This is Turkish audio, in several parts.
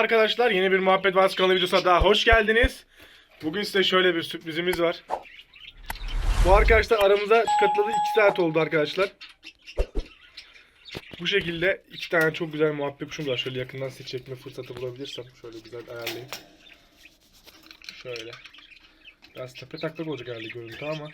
arkadaşlar. Yeni bir Muhabbet Vaz kanalı videosuna daha hoş geldiniz. Bugün size şöyle bir sürprizimiz var. Bu arkadaşlar aramıza katılalı 2 saat oldu arkadaşlar. Bu şekilde iki tane çok güzel muhabbet kuşum var. Şöyle yakından size çekme fırsatı bulabilirsem şöyle güzel ayarlayayım. Şöyle. Biraz tepe taklak olacak herhalde görüntü ama.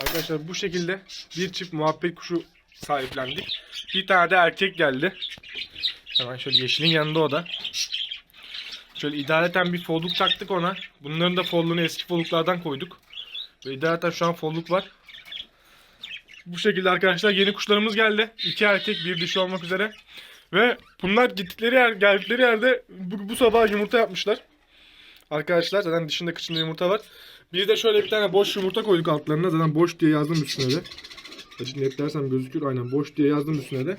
Arkadaşlar bu şekilde bir çift muhabbet kuşu sahiplendik. Bir tane de erkek geldi. Hemen şöyle yeşilin yanında o da. Şöyle idareten bir folluk taktık ona. Bunların da folluğunu eski folluklardan koyduk. Ve idareten şu an folluk var. Bu şekilde arkadaşlar yeni kuşlarımız geldi. İki erkek bir dişi olmak üzere. Ve bunlar gittikleri yer, geldikleri yerde bu, bu sabah yumurta yapmışlar. Arkadaşlar zaten dışında kıçında yumurta var. Bir de şöyle bir tane boş yumurta koyduk altlarına. Zaten boş diye yazdım üstüne de. Açık netlersem gözükür aynen boş diye yazdım üstüne de.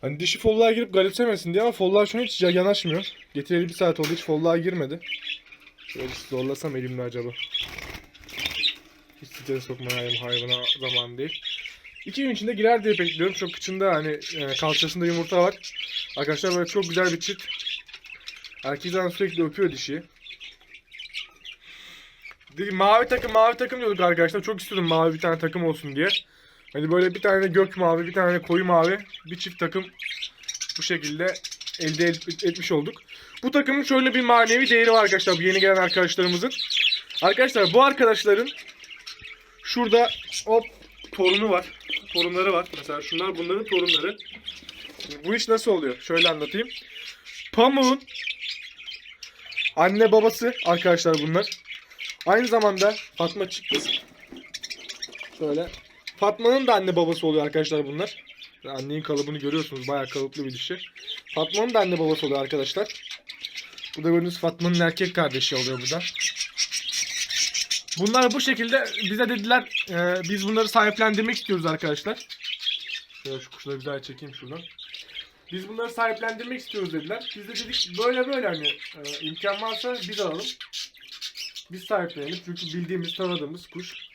Hani dişi folluğa girip garipsemesin diye ama folluğa şu an hiç yanaşmıyor. Getireli bir saat oldu hiç folluğa girmedi. Şöyle zorlasam elimle acaba. Hiç stres sokmaya hayvana zaman değil. İki gün içinde girer diye bekliyorum. Çok kıçında hani e, kalçasında yumurta var. Arkadaşlar böyle çok güzel bir çift. Erkek sürekli öpüyor dişiyi. Dedi, mavi takım mavi takım diyorduk arkadaşlar. Çok istiyordum mavi bir tane takım olsun diye. Hani böyle bir tane gök mavi, bir tane koyu mavi, bir çift takım bu şekilde elde et- etmiş olduk. Bu takımın şöyle bir manevi değeri var arkadaşlar bu yeni gelen arkadaşlarımızın. Arkadaşlar bu arkadaşların şurada hop torunu var. Torunları var. Mesela şunlar bunların torunları. Bu iş nasıl oluyor? Şöyle anlatayım. Pamuk'un anne babası arkadaşlar bunlar. Aynı zamanda Fatma çıktı. Şöyle. Fatma'nın da anne babası oluyor arkadaşlar bunlar. Annenin kalıbını görüyorsunuz. Bayağı kalıplı bir dişi. Fatma'nın da anne babası oluyor arkadaşlar. Bu da gördüğünüz Fatma'nın erkek kardeşi oluyor bu da. Bunlar bu şekilde bize dediler e, biz bunları sahiplendirmek istiyoruz arkadaşlar. Şöyle şu kuşları bir daha çekeyim şuradan. Biz bunları sahiplendirmek istiyoruz dediler. Biz de dedik böyle böyle hani e, imkan varsa biz alalım. Biz sahiplenelim çünkü bildiğimiz tanıdığımız kuş.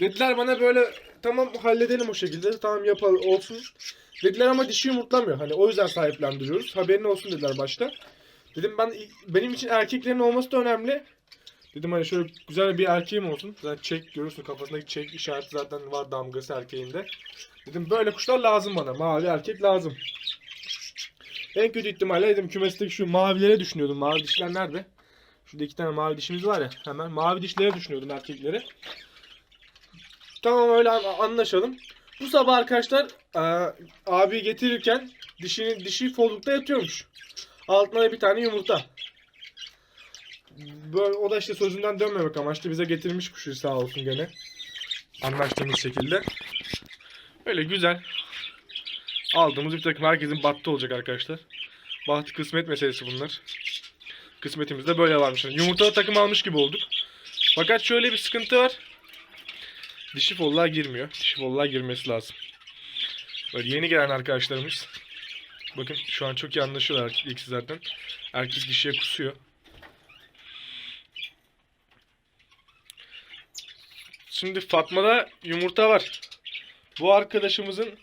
Dediler bana böyle tamam halledelim o şekilde tamam yapalım olsun. Dediler ama dişi yumurtlamıyor. Hani o yüzden sahiplendiriyoruz. Haberin olsun dediler başta. Dedim ben benim için erkeklerin olması da önemli. Dedim hani şöyle güzel bir erkeğim olsun. Zaten çek görüyorsun kafasındaki çek işareti zaten var damgası erkeğinde. Dedim böyle kuşlar lazım bana. Mavi erkek lazım. En kötü ihtimalle dedim kümesteki şu mavilere düşünüyordum. Mavi dişler nerede? Şurada iki tane mavi dişimiz var ya. Hemen mavi dişlere düşünüyordum erkekleri. Tamam öyle an- anlaşalım. Bu sabah arkadaşlar e, abi getirirken dişini dişi follukta yatıyormuş. Altına da bir tane yumurta. Böyle, o da işte sözünden dönmemek amaçlı bize getirmiş kuşu sağ olsun gene. Anlaştığımız şekilde. Öyle güzel. Aldığımız bir takım herkesin battı olacak arkadaşlar. Baht kısmet meselesi bunlar. Kısmetimizde böyle varmış. Yumurtalı takım almış gibi olduk. Fakat şöyle bir sıkıntı var. Dişi folluğa girmiyor. Dişi folluğa girmesi lazım. Böyle yeni gelen arkadaşlarımız. Bakın şu an çok iyi anlaşıyorlar ikisi zaten. Erkek dişiye kusuyor. Şimdi Fatma'da yumurta var. Bu arkadaşımızın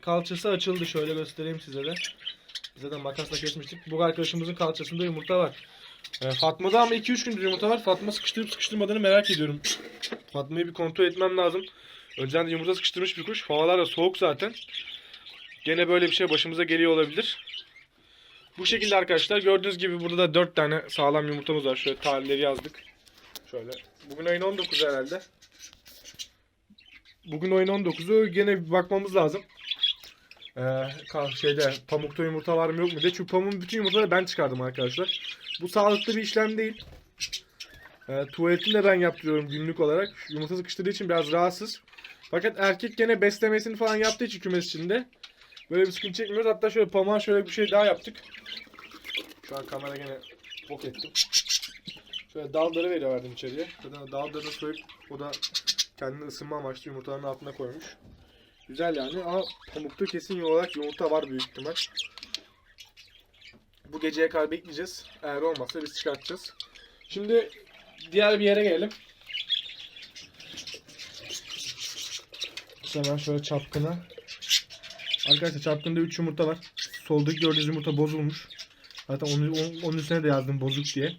kalçası açıldı. Şöyle göstereyim size de. De makasla kesmiştik. Bu arkadaşımızın kalçasında yumurta var. Ee, Fatma'da ama 2-3 gündür yumurta var. Fatma sıkıştırıp sıkıştırmadığını merak ediyorum. Fatma'yı bir kontrol etmem lazım. Önceden de yumurta sıkıştırmış bir kuş. Havalar da soğuk zaten. Gene böyle bir şey başımıza geliyor olabilir. Bu şekilde arkadaşlar gördüğünüz gibi burada da 4 tane sağlam yumurtamız var. Şöyle tarihleri yazdık. Şöyle. Bugün ayın 19'u herhalde. Bugün oyun 19'u gene bir bakmamız lazım. Ka- şeyde pamukta yumurta var mı yok mu diye. Çünkü pamuğun bütün yumurtaları ben çıkardım arkadaşlar. Bu sağlıklı bir işlem değil. Ee, tuvaletini de ben yaptırıyorum günlük olarak. Yumurta sıkıştırdığı için biraz rahatsız. Fakat erkek gene beslemesini falan yaptığı için kümes içinde. Böyle bir sıkıntı çekmiyoruz. Hatta şöyle pamuğa şöyle bir şey daha yaptık. Şu an kamera gene bok ettim. Şöyle dalları veriverdim içeriye. Zaten dallarını soyup o da kendini ısınma amaçlı yumurtaların altına koymuş. Güzel yani ama pamukta kesin olarak yumurta var büyük ihtimal. Bu geceye kadar bekleyeceğiz. Eğer olmazsa biz çıkartacağız. Şimdi diğer bir yere gelelim. Hemen şöyle çapkına. Arkadaşlar çapkında 3 yumurta var. soldaki gördüğünüz yumurta bozulmuş. Zaten onun, onun üstüne de yazdım bozuk diye.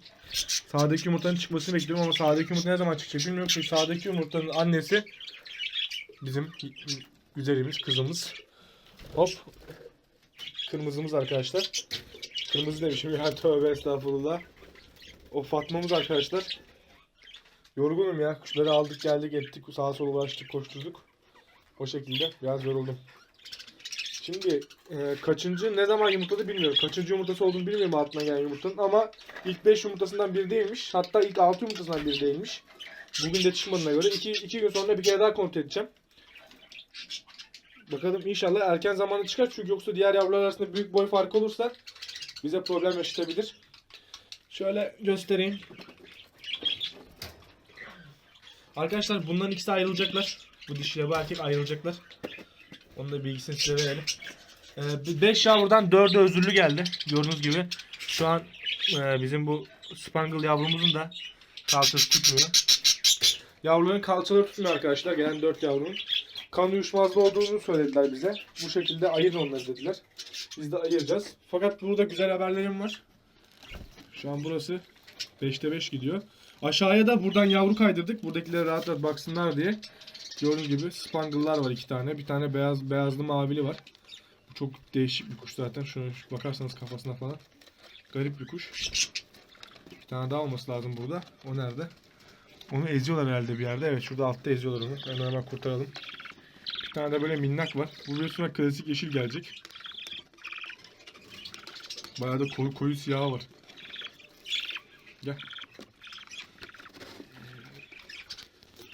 Sağdaki yumurtanın çıkmasını bekliyorum ama sağdaki yumurta ne zaman çıkacak bilmiyorum. Çünkü sağdaki yumurtanın annesi bizim güzelimiz, kızımız. Hop. Kırmızımız arkadaşlar. Kırmızı demişim ya tövbe estağfurullah. O Fatma'mız arkadaşlar. Yorgunum ya. Kuşları aldık geldik ettik. Sağa sola uğraştık koşturduk. O şekilde biraz yoruldum. Şimdi e, kaçıncı ne zaman yumurtladı bilmiyorum. Kaçıncı yumurtası olduğunu bilmiyorum altına gelen yumurtanın ama ilk 5 yumurtasından biri değilmiş. Hatta ilk 6 yumurtasından biri değilmiş. Bugün de çıkmadığına göre 2 2 gün sonra bir kere daha kontrol edeceğim. Bakalım inşallah erken zamanda çıkar çünkü yoksa diğer yavrular arasında büyük boy farkı olursa bize problem yaşatabilir. Şöyle göstereyim. Arkadaşlar bunların ikisi ayrılacaklar. Bu dişiyle bu erkek ayrılacaklar. Onun da bilgisini size verelim. 5 yavrudan 4'ü özürlü geldi. Gördüğünüz gibi. Şu an e, bizim bu Spangle yavrumuzun da kalçası tutmuyor. Yavruların kalçaları tutmuyor arkadaşlar. Gelen 4 yavrunun. Kan uyuşmazlığı olduğunu söylediler bize. Bu şekilde ayırın dediler. Biz de ayıracağız. Fakat burada güzel haberlerim var. Şu an burası 5'te 5 gidiyor. Aşağıya da buradan yavru kaydırdık. Buradakileri rahat rahat baksınlar diye. Gördüğünüz gibi spangle'lar var iki tane. Bir tane beyaz beyazlı mavili var. Bu çok değişik bir kuş zaten. Şu- bakarsanız kafasına falan. Garip bir kuş. Bir tane daha olması lazım burada. O nerede? Onu eziyorlar herhalde bir yerde. Evet şurada altta eziyorlar onu. Hemen hemen kurtaralım. Bir tane de böyle minnak var. Bu büyük ihtimal klasik yeşil gelecek. Bayağı da koyu, koyu siyahı var. Gel.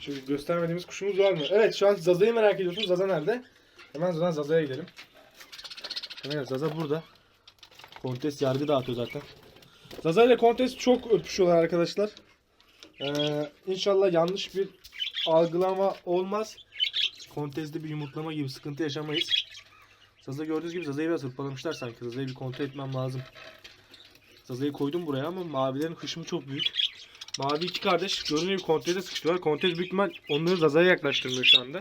Şimdi göstermediğimiz kuşumuz var mı? Evet şu an Zaza'yı merak ediyorsunuz. Zaza nerede? Hemen zaten Zaza'ya gidelim. Evet Zaza burada. Kontes yargı dağıtıyor zaten. Zaza ile Kontes çok öpüşüyorlar arkadaşlar. Ee, inşallah yanlış bir algılama olmaz. Kontes'te bir yumurtlama gibi sıkıntı yaşamayız. Zaza gördüğünüz gibi Zaza'yı biraz hırpalamışlar sanki. Zaza'yı bir kontrol etmem lazım. Zaza'yı koydum buraya ama mavilerin hışmı çok büyük. Mavi iki kardeş gördüğünüz gibi Kontes'e sıkıştılar. Kontes büyük ihtimal onları Zaza'ya yaklaştırmıyor şu anda.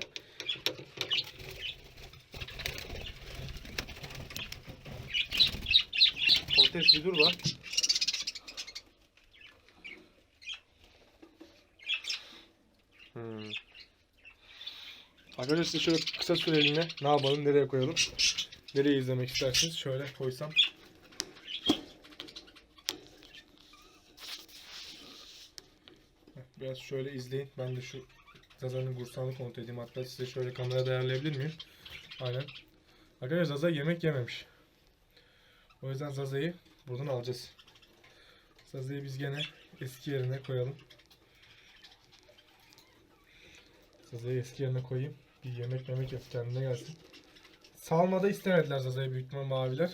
Kontes bir dur var. Hmm. Arkadaşlar size şöyle kısa süreliğine ne yapalım, nereye koyalım? Nereye izlemek istersiniz? Şöyle koysam. Biraz şöyle izleyin. Ben de şu Zaza'nın gursağını kontrol edeyim. Hatta size şöyle kamerada ayarlayabilir miyim? Aynen. Arkadaşlar Zaza yemek yememiş. O yüzden Zaza'yı buradan alacağız. Zaza'yı biz gene eski yerine koyalım. Zaza'yı eski yerine koyayım. Bir yemek yemek yap kendine gelsin. Salmada istemediler Zaza'yı büyük ihtimal maviler.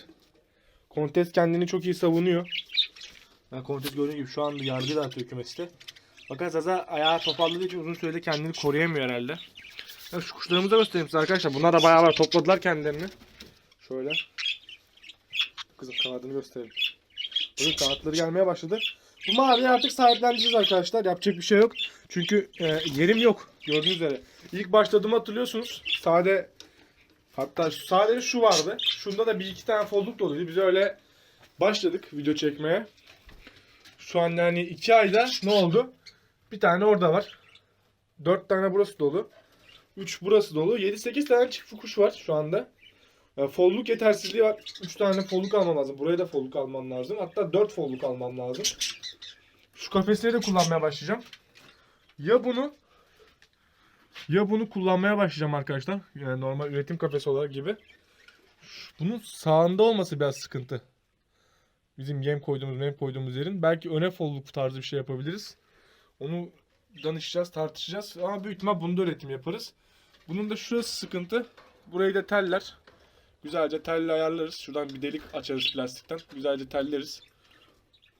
Kontes kendini çok iyi savunuyor. Ben Kontes gördüğüm gibi şu anda yargı dağıtıyor kümeste. Fakat Zaza ayağı toparladığı için uzun sürede kendini koruyamıyor herhalde. Ya şu kuşlarımızı da göstereyim size arkadaşlar. Bunlar da bayağı var. Topladılar kendilerini. Şöyle. Kızım kanadını göstereyim. Bakın kanatları gelmeye başladı. Bu maviyi artık sahipleneceğiz arkadaşlar. Yapacak bir şey yok. Çünkü e, yerim yok. Gördüğünüz üzere. İlk başladığımı hatırlıyorsunuz. Sade hatta sadece şu vardı. Şunda da bir iki tane folduk doluydu. Biz öyle başladık video çekmeye. Şu an yani iki ayda ne oldu? Bir tane orada var. Dört tane burası dolu. Üç burası dolu. Yedi sekiz tane çift kuş var şu anda. Yani folluk yetersizliği var. 3 tane folluk almam lazım. Buraya da folluk almam lazım. Hatta 4 folluk almam lazım. Şu kafesleri de kullanmaya başlayacağım. Ya bunu ya bunu kullanmaya başlayacağım arkadaşlar. Yani normal üretim kafesi olarak gibi. Bunun sağında olması biraz sıkıntı. Bizim yem koyduğumuz, mem koyduğumuz yerin. Belki öne folluk tarzı bir şey yapabiliriz. Onu danışacağız, tartışacağız. Ama büyük ihtimal bunu da üretim yaparız. Bunun da şurası sıkıntı. Burayı da teller. Güzelce telle ayarlarız. Şuradan bir delik açarız plastikten. Güzelce telleriz.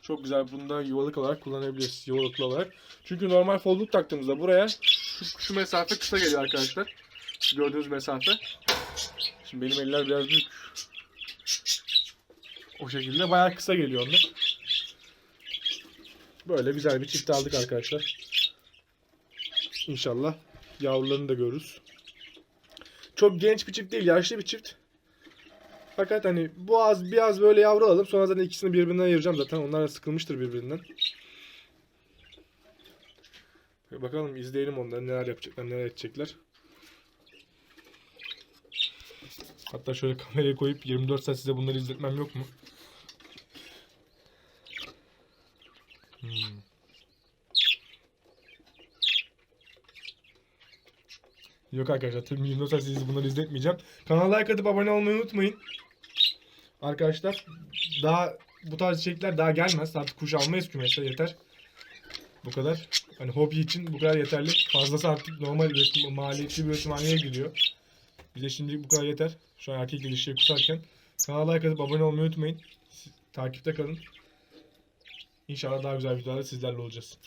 Çok güzel. Bunu da yuvalık olarak kullanabiliriz. Yuvalıklı olarak. Çünkü normal folluk taktığımızda buraya şu, şu mesafe kısa geliyor arkadaşlar. Gördüğünüz mesafe. Şimdi benim eller biraz büyük. O şekilde bayağı kısa geliyor onlar. Böyle güzel bir çift aldık arkadaşlar. İnşallah yavrularını da görürüz. Çok genç bir çift değil, yaşlı bir çift. Fakat hani bu az biraz böyle yavru alalım. Sonra zaten ikisini birbirinden ayıracağım zaten. Onlar da sıkılmıştır birbirinden. Bakalım izleyelim onları neler yapacaklar, neler edecekler. Hatta şöyle kamerayı koyup 24 saat size bunları izletmem yok mu? Hmm. Yok arkadaşlar tüm 24 saat size bunları izletmeyeceğim. Kanala like atıp abone olmayı unutmayın. Arkadaşlar daha bu tarz içerikler daha gelmez. Artık kuş almayız kümese yeter. Bu kadar. Hani hobi için bu kadar yeterli. Fazlası artık normal üretim, maliyetli bir üretimhaneye gidiyor. Bize şimdi bu kadar yeter. Şu an erkek ilişkiyi kusarken. Kanala like atıp abone olmayı unutmayın. Siz- takipte kalın. İnşallah daha güzel videolarda sizlerle olacağız.